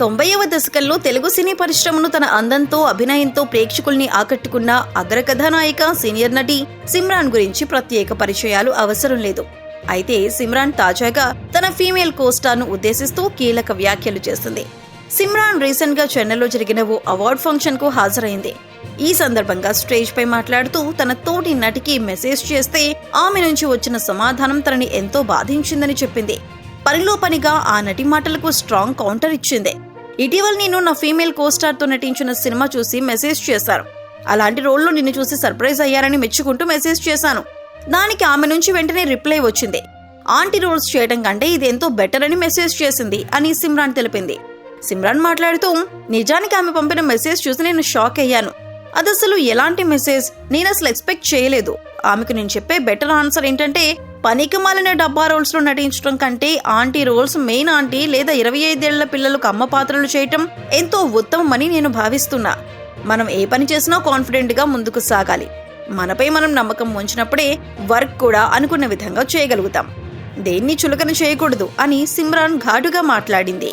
తొంభైవ దశకంలో తెలుగు సినీ పరిశ్రమను తన అందంతో అభినయంతో ప్రేక్షకుల్ని ఆకట్టుకున్న అగ్ర కథానాయిక సీనియర్ నటి సిమ్రాన్ గురించి ప్రత్యేక పరిచయాలు అవసరం లేదు. అయితే సిమ్రాన్ తాజాగా తన ఫీమేల్ కోస్టార్ను ఉద్దేశిస్తూ కీలక వ్యాఖ్యలు చేస్తుంది. సిమ్రాన్ రీసెంట్గా చెన్నైలో జరిగిన ఓ అవార్డ్ ఫంక్షన్కు హాజరైంది. ఈ సందర్భంగా స్టేజ్ పై మాట్లాడుతూ తన తోటి నటికి మెసేజ్ చేస్తే ఆమె నుంచి వచ్చిన సమాధానం తనని ఎంతో బాధించిందని చెప్పింది. పనిలో పనిగా ఆ నటి మాటలకు స్ట్రాంగ్ కౌంటర్ ఇచ్చింది. ఇటీవల నేను నా ఫీమేల్ కోస్టార్తో నటించిన సినిమా చూసి మెసేజ్ చేశారు. అలాంటి రోల్లో నిన్ను చూసి సర్ప్రైజ్ అయ్యారని మెచ్చుకుంటూ మెసేజ్ చేశాను. దానికి ఆమె నుంచి వెంటనే రిప్లై వచ్చింది. ఆంటీ రోల్స్ చేయడం కంటే ఇదేంతో బెటర్ అని మెసేజ్ చేసింది అని సిమ్రాన్ తెలిపింది. సిమ్రాన్ మాట్లాడుతూ నిజానికి ఆమె పంపిన మెసేజ్ చూసి నేను షాక్ అయ్యాను. అది అసలు ఎలాంటి మెసేజ్? నేను అసలు ఎక్స్పెక్ట్ చేయలేదు. ఆమెకు నేను చెప్పే బెటర్ ఆన్సర్ ఏంటంటే పనికిమాలిన డబ్బా రోల్స్లో నటించడం కంటే ఆంటీ రోల్స్ మెయిన్ ఆంటీ లేదా ఇరవై ఐదేళ్ళ పిల్లలకు అమ్మ పాత్రలు చేయటం ఎంతో ఉత్తమమని నేను భావిస్తున్నా. మనం ఏ పని చేసినా కాన్ఫిడెంట్గా ముందుకు సాగాలి. మనపై మనం నమ్మకం ఉంచినప్పుడే వర్క్ కూడా అనుకున్న విధంగా చేయగలుగుతాం. దేన్ని చులకన చేయకూడదు అని సిమ్రాన్ ఘాటుగా మాట్లాడింది.